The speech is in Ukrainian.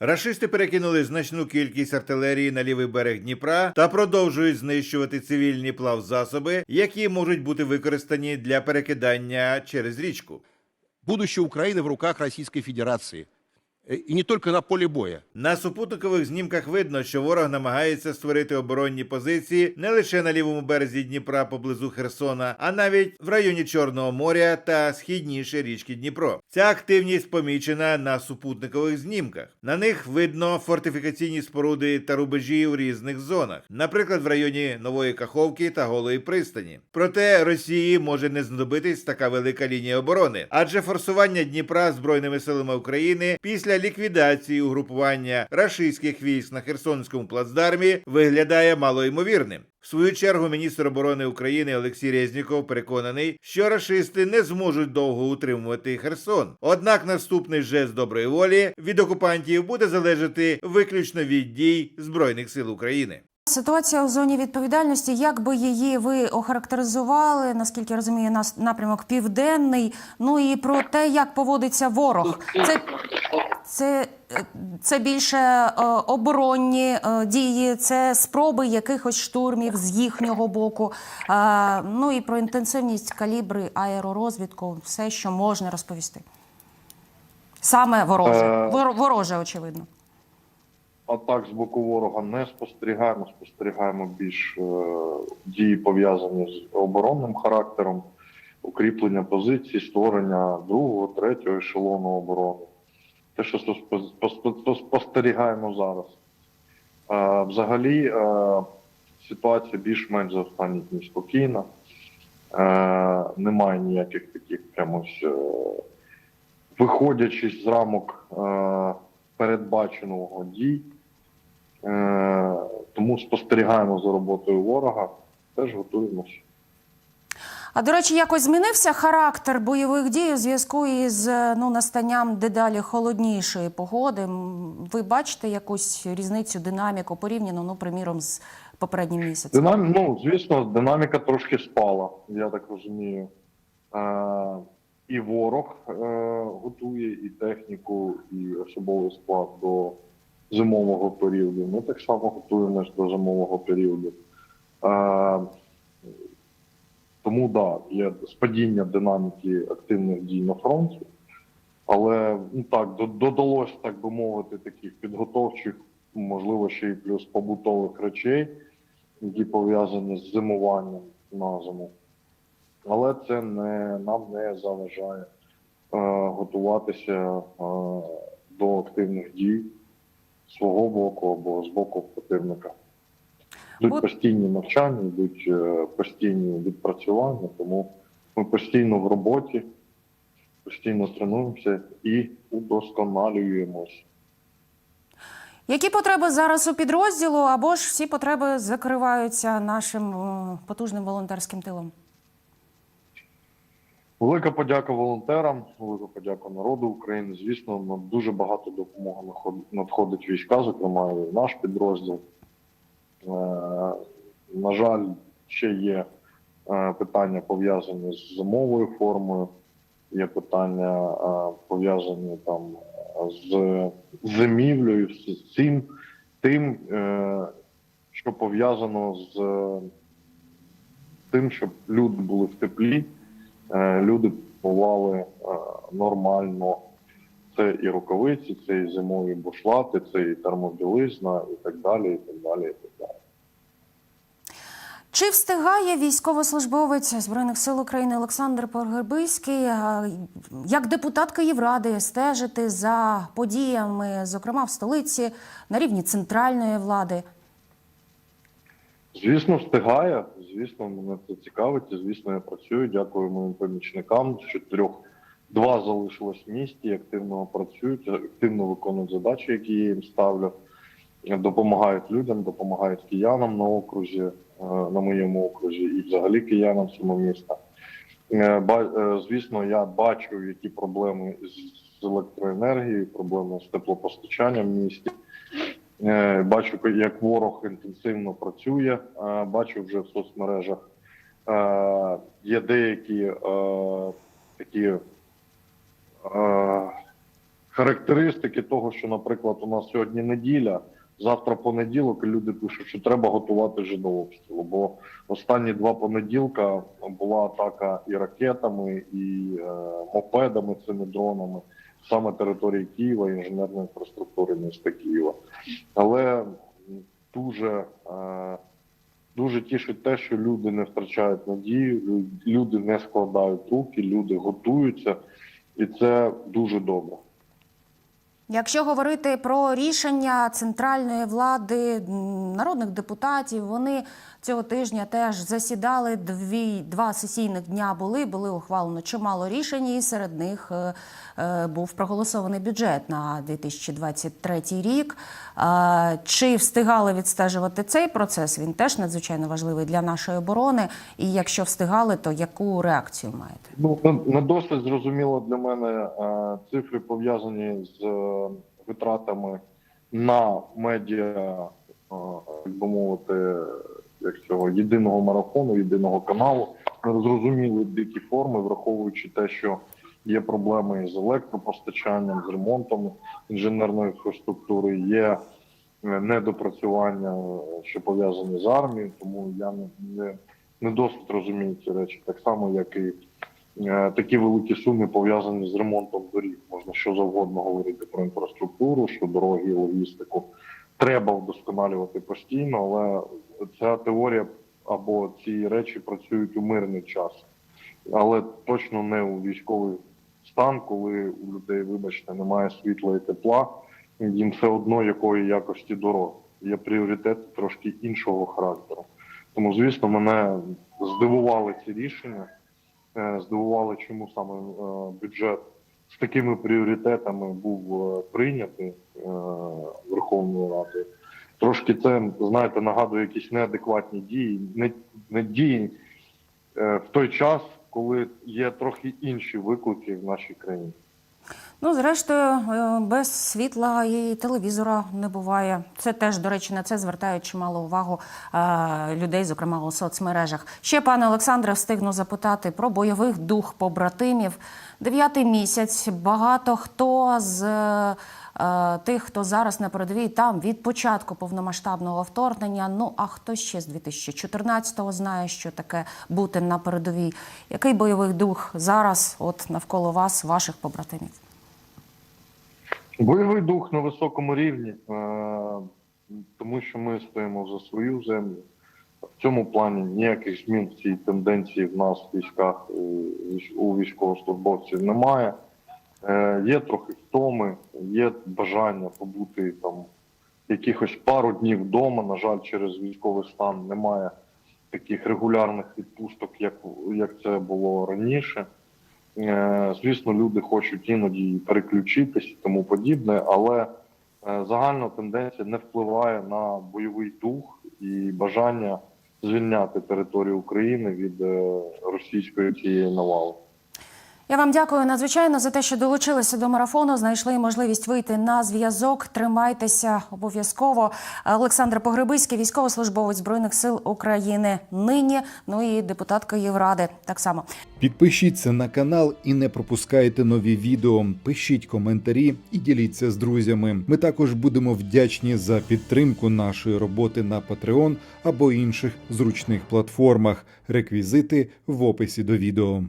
Рашисти перекинули значну кількість артилерії на лівий берег Дніпра та продовжують знищувати цивільні плавзасоби, які можуть бути використані для перекидання через річку. Будущее Украины в руках Российской Федерации. Э, И не только на поле боя. На супутникових знімках видно, що ворог намагається створити оборонні позиції не лише на лівому березі Дніпра поблизу Херсона, а навіть в районі Чорного моря та східніше річки Дніпро. Ця активність помічена на супутникових знімках. На них видно фортифікаційні споруди та рубежі в різних зонах, наприклад, в районі Нової Каховки та Голої пристані. Проте Росії може не знадобитись така велика лінія оборони, адже форсування Дніпра збройними силами України після ліквідації угрупування рашистських військ на Херсонському плацдармі виглядає малоймовірним. В свою чергу міністр оборони України Олексій Резніков переконаний, що рашисти не зможуть довго утримувати Херсон. Однак наступний жест доброї волі від окупантів буде залежати виключно від дій збройних сил України. Ситуація у зоні відповідальності, як би її ви охарактеризували, наскільки я розумію, нас напрямок південний. Ну і про те, як поводиться ворог. Це, це, е, це більше е, оборонні е, дії, це спроби якихось штурмів з їхнього боку. Ну і про інтенсивність калібри аеророзвідку, все, що можна розповісти. Саме вороже. Вороже, очевидно. атак з боку ворога не спостерігаємо. Спостерігаємо більш дії пов'язані з оборонним характером, укріплення позицій, створення другого, третього ешелону оборони. Те, що спос- спос- спос- спостерігаємо зараз. Взагалі, ситуація більш-менш за останні дні спокійна. Немає ніяких таких прямось, е, виходячи з рамок передбаченого дій. Е, тому спостерігаємо за роботою ворога, теж готуємося. А до речі, якось змінився характер бойових дій у зв'язку із ну настанням дедалі холоднішої погоди. Ви бачите якусь різницю, динаміку порівняно, ну приміром, з попереднім місяцем? Динам... Ну, звісно, динаміка трошки спала, я так розумію. Е, і ворог е, готує і техніку, і особовий склад до зимового періоду. Ми так само готуємось до зимового періоду. Е, тому да, є спадіння динаміки активних дій на фронті. Але ну так, додалось, так би мовити, таких підготовчих, можливо, ще й плюс побутових речей, які пов'язані з зимуванням на зиму. Але це не, нам не заважає е, готуватися е, до активних дій свого боку або з боку противника. Йдуть постійні навчання, йдуть е, постійні відпрацювання, тому ми постійно в роботі, постійно тренуємося і удосконалюємось. Які потреби зараз у підрозділу, або ж всі потреби закриваються нашим потужним волонтерським тилом? Велика подяка волонтерам, велика подяка народу України. Звісно, нам дуже багато допомоги надходить війська, зокрема і наш підрозділ. Е, на жаль, ще є е, питання пов'язані з зимовою формою, є питання е, пов'язані там з зимівлею, з цим тим, що пов'язано з тим, щоб люди були в теплі, люди купували е, нормально. Це і рукавиці, це і зимові бушлати, це і термобілизна, і так далі, і так далі, і так далі. Чи встигає військовослужбовець Збройних сил України Олександр Погребиський е, як депутат Київради стежити за подіями, зокрема в столиці, на рівні центральної влади? Звісно, встигає. Звісно, мене це цікавить. Звісно, я працюю. Дякую моїм помічникам. З чотирьох два залишилось в місті, активно працюють, активно виконують задачі, які я їм ставлю. Допомагають людям, допомагають киянам на окрузі, е, на моєму окрузі і взагалі киянам цього міста. Е, е, Звісно, я бачу, які проблеми з електроенергією, проблеми з теплопостачанням в місті. Бачу, як ворог інтенсивно працює. Бачу вже в соцмережах. Є деякі такі характеристики того, що, наприклад, у нас сьогодні неділя, завтра понеділок, і люди пишуть, що треба готувати вже до обстрілу. Бо останні два понеділка була атака і ракетами, і е, мопедами, цими дронами, саме території Києва, інженерної інфраструктури міста Києва. Але дуже, е, дуже тішить те, що люди не втрачають надію, люди не складають руки, люди готуються, і це дуже добре. Якщо говорити про рішення центральної влади, народних депутатів, вони цього тижня теж засідали. Дві два сесійних дня були. Були ухвалено чимало рішень, і серед них е, е, був проголосований бюджет на 2023 рік. Чи встигали відстежувати цей процес? Він теж надзвичайно важливий для нашої оборони. І якщо встигали, то яку реакцію маєте? Ну, не- досить зрозуміло для мене е, цифри пов'язані з витратами на медіа, е, як би мовити, як цього єдиного марафону, єдиного каналу. Зрозуміли дикі форми, враховуючи те, що є проблеми з електропостачанням, з ремонтом інженерної інфраструктури, є е, недопрацювання, е, що пов'язані з армією, тому я не, не досить розумію ці речі, так само, як і Е, такі великі суми пов'язані з ремонтом доріг. Можна що завгодно говорити про інфраструктуру, що дороги логістику треба вдосконалювати постійно, але ця теорія або ці речі працюють у мирний час, але точно не у військовий стан, коли у людей, вибачте, немає світла і тепла, їм все одно якої якості дорог. Є пріоритети трошки іншого характеру. Тому, звісно, мене здивували ці рішення е, здивували, чому саме е, бюджет з такими пріоритетами був е, прийнятий е, Верховною Радою. Трошки це, знаєте, нагадує якісь неадекватні дії, не, не дії е, в той час, коли є трохи інші виклики в нашій країні. Ну, зрештою, е, без світла і телевізора не буває. Це теж, до речі, на це звертають чимало увагу е, людей, зокрема у соцмережах. Ще, пане Олександре, встигну запитати про бойовий дух побратимів. Дев'ятий місяць. Багато хто з е, тих, хто зараз на передовій, там від початку повномасштабного вторгнення. Ну а хто ще з 2014-го знає, що таке бути на передовій? Який бойовий дух зараз, от навколо вас, ваших побратимів? Бойовий дух на високому рівні, е, тому що ми стоїмо за свою землю. В цьому плані ніяких змін в цій тенденції в нас в військах у військовослужбовців немає. Е, Є трохи втоми, є бажання побути там якихось пару днів вдома. На жаль, через військовий стан немає таких регулярних відпусток, як, як це було раніше. Е, Звісно, люди хочуть іноді переключитись і тому подібне, але е, загальна тенденція не впливає на бойовий дух і бажання звільняти територію України від е, російської цієї навали. Я вам дякую надзвичайно за те, що долучилися до марафону. Знайшли можливість вийти на зв'язок. Тримайтеся обов'язково. Олександр Погребиський, військовослужбовець збройних сил України нині. Ну і депутатка Євради. Так само. Підпишіться на канал і не пропускайте нові відео. Пишіть коментарі і діліться з друзями. Ми також будемо вдячні за підтримку нашої роботи на Patreon або інших зручних платформах. Реквізити в описі до відео.